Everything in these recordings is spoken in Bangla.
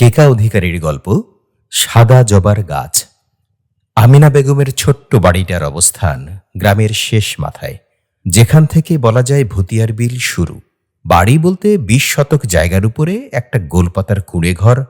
কেকা অধিকারীর গল্প, সাদা জবার গাছ। আমিনা বেগমের ছোট্ট বাড়িটার অবস্থান গ্রামের শেষ মাথায়। যেখান থেকে বলা যায় ভুতিয়ার বিল শুরু। বাড়ি বলতে বিশ শতক জায়গার উপরে একটা গোলপাতার কুড়ে ঘর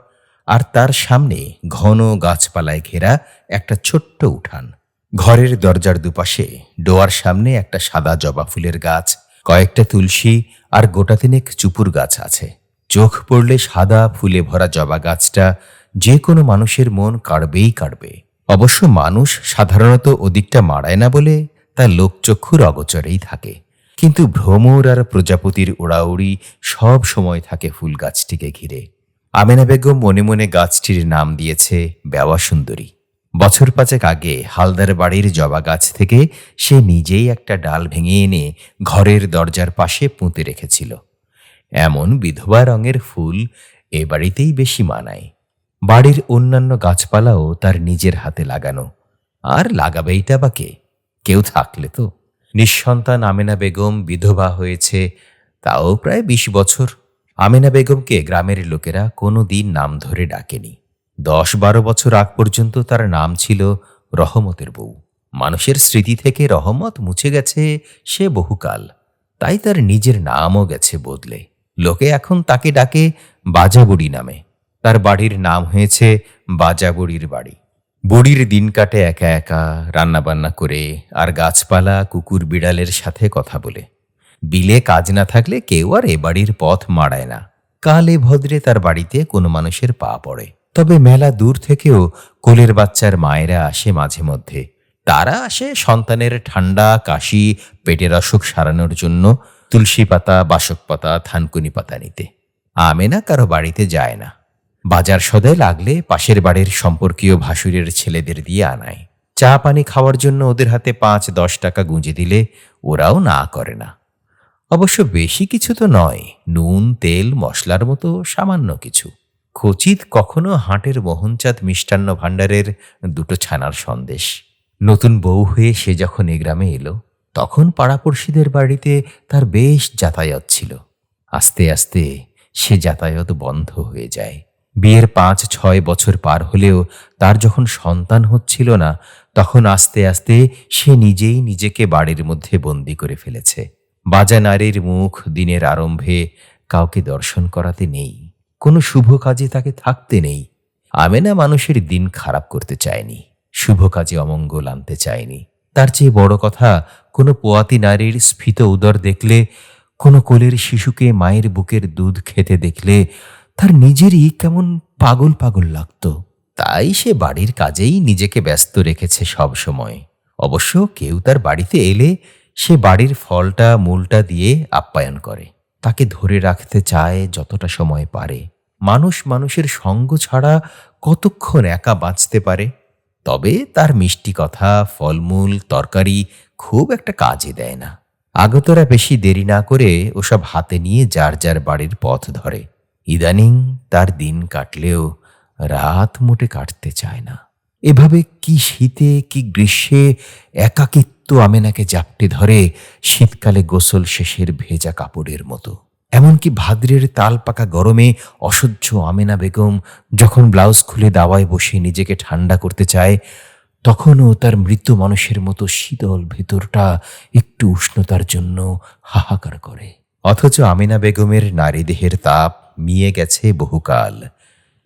আর তার সামনে ঘন গাছপালায় ঘেরা একটা ছোট্ট উঠান। ঘরের দরজার দুপাশে ডোয়ার সামনে একটা সাদা জবা ফুলের গাছ, কয়েকটা তুলসী আর গোটা তিনেক চুপুর গাছ আছে। চোখ পড়লে সাদা ফুলে ভরা জবা গাছটা যে কোনো মানুষের মন কাড়বেই কাড়বে। অবশ্য মানুষ সাধারণত ওদিকটা মারায় না বলে তা লোকচক্ষুর অগচরেই থাকে। কিন্তু ভ্রমর আর প্রজাপতির ওড়াউড়ি সব সময় থাকে ফুল গাছটিকে ঘিরে। আমেনা বেগম মনে মনে গাছটির নাম দিয়েছে বেওয়া সুন্দরী। বছর পাঁচেক আগে হালদার বাড়ির জবা গাছ থেকে সে নিজেই একটা ডাল ভেঙে এনে ঘরের দরজার পাশে পুঁতে রেখেছিল। এমন বিধবা রঙের ফুল এ বাড়িতেই বেশি মানায়। বাড়ির অন্যান্য গাছপালাও তার নিজের হাতে লাগানো। আর লাগাবেইটা বা কে? কেউ থাকলে তো। নিঃসন্তান আমেনা বেগম বিধবা হয়েছে, তাও প্রায় বিশ বছর। আমেনা বেগমকে গ্রামের লোকেরা কোনো দিন নাম ধরে ডাকেনি। দশ বারো বছর আগ পর্যন্ত তার নাম ছিল রহমতের বউ। মানুষের স্মৃতি থেকে রহমত মুছে গেছে সে বহুকাল। তাই তার নিজের নামও গেছে বদলে। লোকে এখন তাকে ডাকে বাজাবুড়ি নামে। তার বাড়ির নাম হয়েছে বাজাবুড়ির বাড়ি। বুড়ির দিন কাটে একা একা, রান্নাবান্না করে, আর গাছপালা, কুকুর বিড়ালের সাথে কথা বলে। বিলে কাজ না থাকলে কেউ আর এ বাড়ির পথ মাড়ায় না। কালে ভদ্রে তার বাড়িতে কোনো মানুষের পা পড়ে। তবে মেলা দূর থেকেও কোলের বাচ্চার মায়েরা আসে মাঝে মধ্যে। তারা আসে সন্তানের ঠান্ডা কাশি, পেটের অসুখ সারানোর জন্য। তুলসী পাতা, বাসক পাতা, থানকুনি পাতা নিতে। আমেনা কারও বাড়িতে যায় না। বাজার সদায় লাগলে পাশের বাড়ির সম্পর্কীয় ভাসুরের ছেলেদের দিয়ে আনায়। চা পানি খাওয়ার জন্য ওদের হাতে পাঁচ, দশ টাকা গুঁজে দিলে ওরাও না করে না। অবশ্য বেশি কিছু তো নয়, নুন, তেল, মশলার মতো সামান্য কিছু। খচিত কখনো হাটের মোহনচাঁদ মিষ্টান্ন ভাণ্ডারের দুটো ছানার সন্দেশ। নতুন বউ হয়ে সে যখন এ গ্রামে এলো তখন পাড়াপড়শিদের বাড়িতে তার বেশ যাতায়াত ছিল। আস্তে আস্তে সে যাতায়াত বন্ধ হয়ে যায়। বিয়ের পাঁচ, ছয় বছর পার হলেও তার যখন সন্তান হচ্ছিল না, তখন আস্তে আস্তে সে নিজেই নিজেকে বাড়ির মধ্যে বন্দি করে ফেলেছে। বাজা নারীর মুখ দিনের আরম্ভে কাউকে দর্শন করাতে নেই। কোনো শুভ কাজে তাকে থাকতে নেই। আমেনা মানুষের দিন খারাপ করতে চায়নি। শুভ কাজে অমঙ্গল আনতে চায়নি। তার চেয়ে বড় কথা কোনো পোয়াতি নারীর স্ফীত উদর দেখলে, কোনো কোলের শিশুকে মায়ের বুকের দুধ খেতে দেখলে, তার নিজেরই কেমন পাগল পাগল লাগত। তাই সে বাড়ির কাজেই নিজেকে ব্যস্ত রেখেছে সব সময়। অবশ্য কেউ তার বাড়িতে এলে সে বাড়ির ফলটা, মূলটা দিয়ে আপ্যায়ন করে। তাকে ধরে রাখতে চায় যতটা সময় পারে। মানুষ মানুষের সঙ্গ ছাড়া কতক্ষণ একা বাঁচতে পারে? তবে তার মিষ্টি কথা, ফলমূল, তরকারি খুব একটা কাজে দেয় না। আগতরা বেশি দেরি না করে ওসব হাতে নিয়ে যার যার বাড়ির পথ ধরে। ইদানিং তার দিন কাটলেও রাত মোটে কাটতে চায় না। এভাবে কি শীতে, কি গ্রীষ্মে একাকিত্ব আমেনাকে জাপটে ধরে শীতকালে গোসল শেষের ভেজা কাপড়ের মতো। এমনকি ভাদ্রের তাল পাকা গরমে অসহ্য আমেনা বেগম যখন ব্লাউজ খুলে দাওয়ায় বসে নিজেকে ঠান্ডা করতে চায়, তখনও তার মৃত মানুষের মতো শীতল ভেতরটা একটু উষ্ণতার জন্য হাহাকার করে। অথচ আমিনা বেগমের নারী দেহের তাপ মিয়ে গেছে বহুকাল।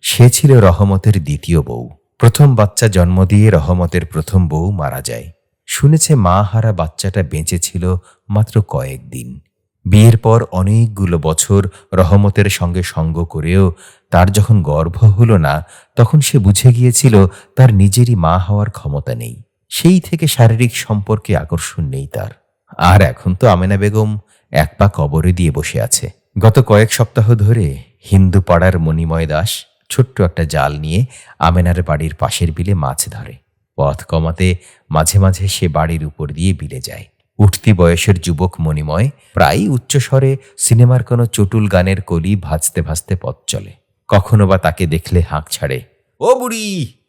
সে ছিল রহমতের দ্বিতীয় বউ। প্রথম বাচ্চা জন্ম দিয়ে রহমতের প্রথম বউ মারা যায়। শুনেছে মা হারা বাচ্চাটা বেঁচে ছিল মাত্র কয়েকদিন। বিয়ের পর অনেকগুলো বছর রহমতের সঙ্গে সঙ্গ করেও তার যখন গর্ভ হলো না, তখন সে বুঝে গিয়েছিল তার নিজেরই মা হওয়ার ক্ষমতা নেই। সেই থেকে শারীরিক সম্পর্কে আকর্ষণ নেই তার। আর এখন তো আমেনা বেগম এক পা কবরে দিয়ে বসে আছে। গত কয়েক সপ্তাহ ধরে হিন্দু পাড়ার মণিময় দাস ছোট্ট একটা জাল নিয়ে আমেনার বাড়ির পাশের বিলে মাছ ধরে। পথ কমাতে মাঝে মাঝে সে বাড়ির উপর দিয়ে বিলে যায়। উঠতি বয়সের যুবক মণিময় প্রায়ই উচ্চস্বরে সিনেমার কোনো চটুল গানের কলি ভাজতে ভাজতে পথ চলে। কখনো বা তাকে দেখলে হাঁক ছাড়ে, ও বুড়ি,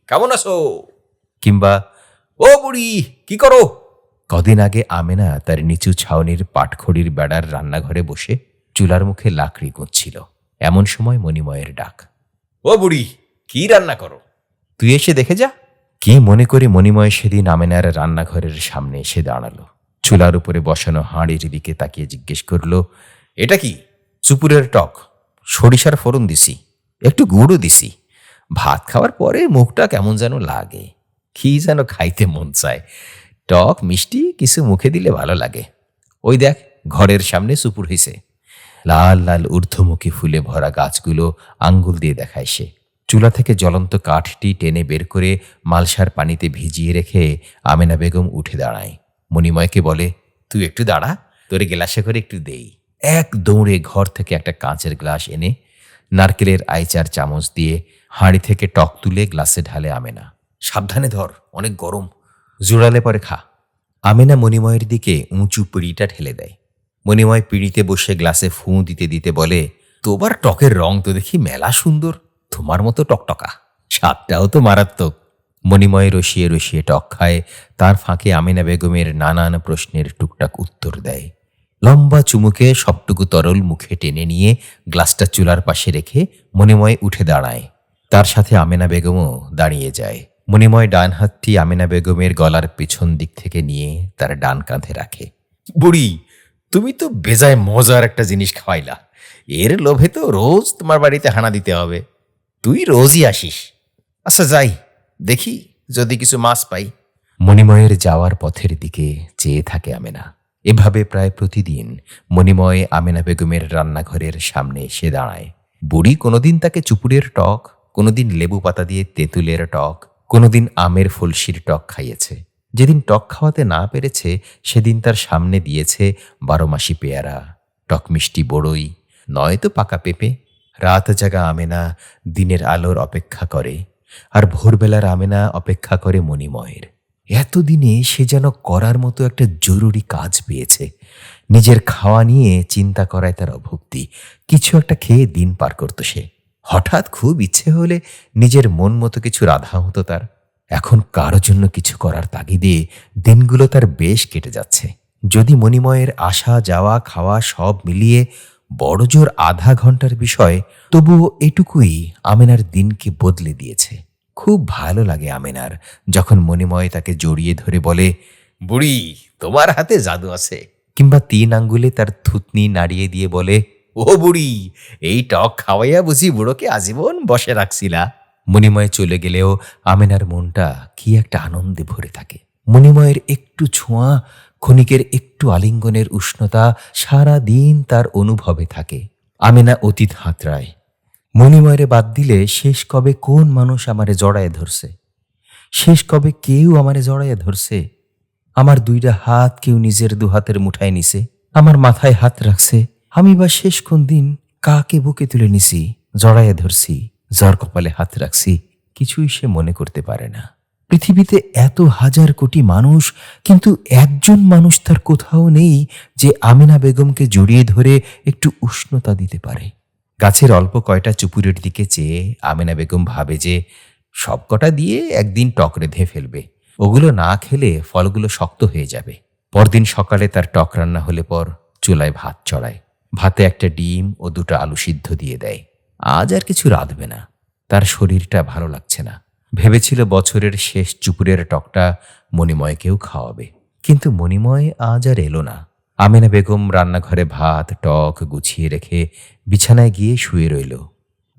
কেমন আছো? কিংবা, ও বুড়ি, কি করো? কদিন আগে আমেনা তার নিচু ছাউনির পাটখড়ির বেড়ার রান্নাঘরে বসে চুলার মুখে লাকড়ি গুঁজছিল, এমন সময় মণিময়ের ডাক, ও বুড়ি, কি রান্না করো? তুই এসে দেখে যা। কি মনে করে মণিময় সেদিন আমেনার রান্নাঘরের সামনে এসে দাঁড়াল। চুলার উপরে বসানো হাঁড়ির দিকে তাকিয়ে জিজ্ঞেস করল, এটা কি? চুপুরের টক। সরিষার ফোড়ন দিছি, একটু গুঁড়ো দিছি। ভাত খাওয়ার পরে মুখটা কেমন যেন লাগে, কি যেন খাইতে মন চায়। টক, মিষ্টি, কিছু মুখে দিলে ভালো লাগে। ওই দেখ, ঘরের সামনে সুপুর হইছে। লাল লাল ঊর্ধ্বমুখী ফুলে ভরা গাছগুলো আঙ্গুল দিয়ে দেখায় সে। চুলা থেকে জ্বলন্ত কাঠটি টেনে বের করে মালসার পানিতে ভিজিয়ে রেখে আমেনা বেগম উঠে দাঁড়ায়। মণিময়কে বলে, তুই একটু দাঁড়া, তোরে গ্লাসে করে একটু দেই। এক দৌড়ে ঘর থেকে একটা কাঁচের গ্লাস এনে নারকেলের আইচার চামচ দিয়ে হাঁড়ি থেকে টক তুলে গ্লাসে ঢালে আমেনা। সাবধানে ধর, অনেক গরম। জোড়ালে পরে খা। আমেনা মণিময়ের দিকে উঁচু পিঁড়িটা ঠেলে দেয়। মণিময় পিঁড়িতে বসে গ্লাসে ফুঁ দিতে দিতে বলে তোমার টকের রং তো দেখি মেলা সুন্দর। তোমার মতো টকটকা। স্বাদটাও তো মারাত্মক। মণিময় রসিয়ে রসিয়ে টক খায়। তার ফাঁকে আমিনা বেগমের নানান প্রশ্নের টুকটাক উত্তর দেয়। লম্বা চুমুকে সবটুকু তরল মুখে টেনে নিয়ে গ্লাসটা চুলার পাশে রেখে মণিময় উঠে দাঁড়ায়। তার সাথে আমেনা বেগমও দাঁড়িয়ে যায়। মণিময় ডান হাতটি আমেনা বেগমের গলার পিছন দিক থেকে নিয়ে তার ডান কাঁধে রাখে। বুড়ি, তুমি তো বেজায় মজার একটা জিনিস খাওয়াইলা। এর লোভে তো রোজ তোমার বাড়িতে হানা দিতে হবে। তুই রোজই আসিস। আচ্ছা যাই। দেখি যদি কিছু মাছ পাই। মণিময়ের যাওয়ার পথের দিকে চেয়ে থাকে আমেনা। এভাবে প্রায় প্রতিদিন মণিময় আমেনা বেগমের রান্নাঘরের সামনে এসে দাঁড়ায়। বুড়ি কোনোদিন তাকে চুপুরের টক, কোনোদিন লেবু পাতা দিয়ে তেঁতুলের টক, কোনোদিন আমের ফুলশির টক খাইয়েছে। যেদিন টক খাওয়াতে না পেরেছে, সেদিন তার সামনে দিয়েছে বারোমাসি পেয়ারা, টক মিষ্টি বড়ই, নয়তো পাকা পেঁপে। রাত জাগা আমেনা দিনের আলোর অপেক্ষা করে। আর ভোরবেলার আমেনা অপেক্ষা করে মণিময়ের। এতদিনে সে যেন করার মতো একটা জরুরি কাজ পেয়েছে। নিজের খাওয়া নিয়ে চিন্তা করায় তার অভক্তি। কিছু একটা খেয়ে দিন পার করতো সে। হঠাৎ খুব ইচ্ছে হলে নিজের মন মতো কিছু রাধা হতো তার। এখন কারও জন্য কিছু করার তাগিদে দিনগুলো তার বেশ কেটে যাচ্ছে। যদি মণিময়ের আসা, যাওয়া, খাওয়া সব মিলিয়ে বড়জোর আধা ঘণ্টার বিষয়, তবুও এটুকুই আমেনার দিনকে বদলে দিয়েছে। খুব ভালো লাগে আমেনার, যখন মণিময় তাকে জড়িয়ে ধরে বলে, বুড়ি, তোমার হাতে জাদু আছে। কিংবা তিন আঙ্গুলে তার থুতনি নাড়িয়ে দিয়ে বলে, ও বুড়ি, এই টক খাওয়াইয়া বুঝি বুড়োকে আজীবন বসে রাখছিলা? মণিময় চলে গেলেও আমেনার মনটা কি একটা আনন্দে ভরে থাকে। মণিময়ের একটু ছোঁয়া ক্ষণিকের একটু আলিঙ্গনের উষ্ণতা সারা দিন তার অনুভবে থাকে। আমেনা অতীত হাতড়ায়। মণিময়রে বাদ দিলে শেষ কবে কোন মানুষ আমারে জড়ায় ধরছে? শেষ কবে কেউ আমারে জড়ায় ধরছে? আমার দুইটা হাত কেউ নিজের দু হাতের মুঠায় নিছে? আমার মাথায় হাত রাখছে? আমি বা শেষ কোন দিন কাকে বুকে তুলে নিছি? জড়াইয়া ধরছি জ্বর কপালে হাত রাখছি, কিছুই সে মনে করতে পারে না। পৃথিবীতে এত হাজার কোটি মানুষ, কিন্তু একজন মানুষ তার কোথাও নেই যে আমিনা বেগমকে জড়িয়ে ধরে একটু উষ্ণতা দিতে পারে। গাছের অল্প কয়টা চুপুরের দিকে চেয়ে আমিনা বেগম ভাবে যে সব কটা দিয়ে একদিন টক রেঁধে ফেলবে। ওগুলো না খেলে ফলগুলো শক্ত হয়ে যাবে। পরদিন সকালে তার টক রান্না হলে পর চুলায় ভাত চড়ায়। ভাতে একটা ডিম ও দুটো আলু সিদ্ধ দিয়ে দেয়। আজ আর কিছু রাঁধবে না। তার শরীরটা ভালো লাগছে না। ভেবেছিল বছরের শেষ চুপুরের টকটা মণিময়কেও খাওয়াবে। কিন্তু মণিময় আজ আর এলো না। আমিনা বেগম রান্নাঘরে ভাত টক গুছিয়ে রেখে বিছানায় গিয়ে শুয়ে রইল।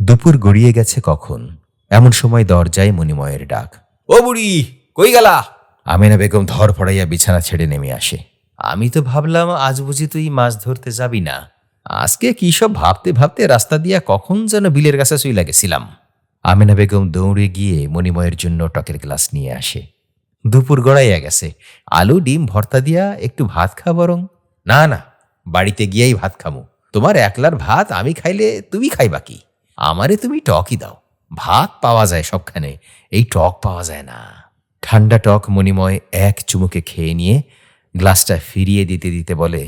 দুপুর গড়িয়ে গেছে কখন? এমন সময় দরজায় মণিময়ের ডাক। ও বুড়ি কই গেলা? আমিনা বেগম ধর পড়াইয়া বিছানা ছেড়ে নেমে আসে। আমি তো ভাবলাম আজ বুঝি তুই মাছ ধরতে যাবি না। আজকে কি সব ভাবতে ভাবতে রাস্তা দিয়া কখন যেন বিলের কাছে শুই লাগেছিলাম আমিনা বেগম দৌড়ে গিয়ে মণিময়ের জন্য টকের গ্লাস নিয়ে আসে। দুপুর গড়াইয়া গেছে। আলু, ডিম, ভর্তা দিয়া একটু ভাত খা বরং। না না, বাড়িতে গিয়েই ভাত খামু। তোমার একলার ভাত আমি খাইলে তুমি খাইবা কি? আমারে তুমি টকই দাও। ভাত পাওয়া যায় সবখানে, এই টক পাওয়া যায় না। ঠান্ডা টক মণিময় এক চুমুকে খেয়ে নিয়ে গ্লাসটা ফিরিয়ে দিতে দিতে বলে,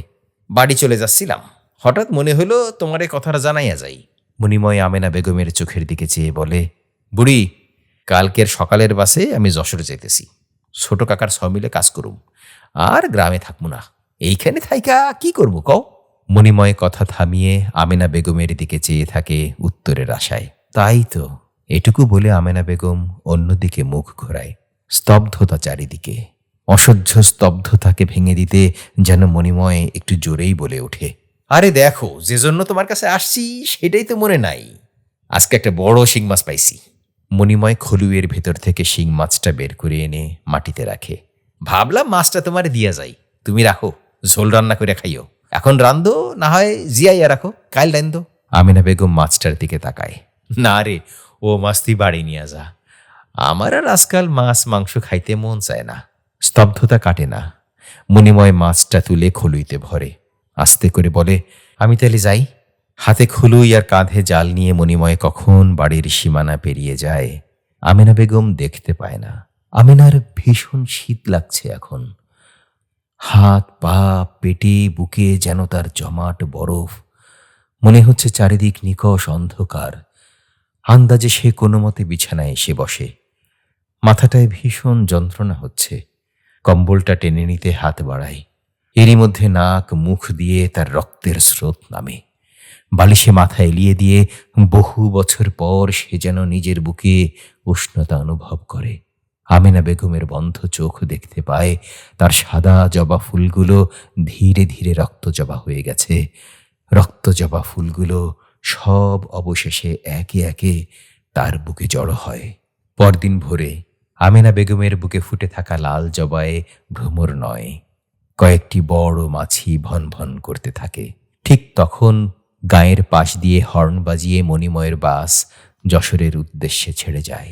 বাড়ি চলে যাচ্ছিলাম। হঠাৎ মনে হলো তোমার এই কথাটা জানাইয়া যাই। মণিময় আমেনা বেগমের চোখের দিকে চেয়ে বলে, বুড়ি, কালকের সকালের বাসে আমি যশোর যেতেছি ছোট কাকার সব মিলে কাজ করুম। আর গ্রামে থাকব না। এইখানে থাইকা কি করব কও? মণিময় কথা থামিয়ে আমেনা বেগমের দিকে চেয়ে থাকে উত্তরের আশায়। তাই তো, এটুকু বলে আমেনা বেগম অন্যদিকে মুখ ঘোরায়, স্তব্ধতা চারিদিকে। অসহ্য স্তব্ধতাকে ভেঙে দিতে যেন মণিময় একটু জোরেই বলে ওঠে আরে দেখো, যে জন্য তোমার কাছে আসছি সেটাই তো মনে নাই। আজকে একটা বড় শিং মাছ পাইছি। মণিময় খলুয়ের ভেতর থেকে শিং মাছটা বের করে এনে মাটিতে রাখে। ভাবলাম মাছটা তোমার দিয়া যাই। তুমি রাখো, ঝোল রান্না করে খাইও। এখন রান্ধো, না হয় জিয়াইয়া রাখো। কাল রান্ধো। আমিনা বেগম মাছটার দিকে তাকায়। না রে, ও মাছ তুই বাড়ি নিয়ে যা। আমার আর আজকাল মাছ, মাংস খাইতে মন চায় না। স্তব্ধতা কাটে না। মণিময় মাছটা তুলে খলুইতে ভরে। আস্তে করে বলে, আমি তাহলে যাই। হাতে খুলুই আর কাঁধে জাল নিয়ে মণিময় কখন বাড়ির সীমানা পেরিয়ে যায়, আমেনা বেগম দেখতে পায় না। আমেনার ভীষণ শীত লাগছে এখন। হাত, পা, পেটে, বুকে যেন তার জমাট বরফ। মনে হচ্ছে চারিদিক নিকষ অন্ধকার। আন্দাজে সে কোনো মতে বিছানায় এসে বসে। মাথাটায় ভীষণ যন্ত্রণা হচ্ছে। কম্বলটা টেনে নিতে হাত বাড়ায়। এরই মধ্যে নাক, মুখ দিয়ে তার রক্তের স্রোত নামে। বালিশে মাথা এলিয়ে দিয়ে বহু বছর পর সে যেন নিজের বুকে উষ্ণতা অনুভব করে। আমেনা বেগমের বন্ধ চোখ দেখতে পায়, তার সাদা জবা ফুলগুলো ধীরে ধীরে রক্ত জবা হয়ে গেছে। রক্ত জবা ফুলগুলো সব অবশেষে একে একে তার বুকে জড়ো হয়। পরদিন ভোরে আমেনা বেগমের বুকে ফুটে থাকা লাল জবায়ে ভ্রমর নয়। কয়েকটি বড় মাছি ভন ভন করতে থাকে। ঠিক তখন গায়ের পাশ দিয়ে হর্ন বাজিয়ে মণিময়ের বাস যশোরের উদ্দেশ্যে ছেড়ে যায়।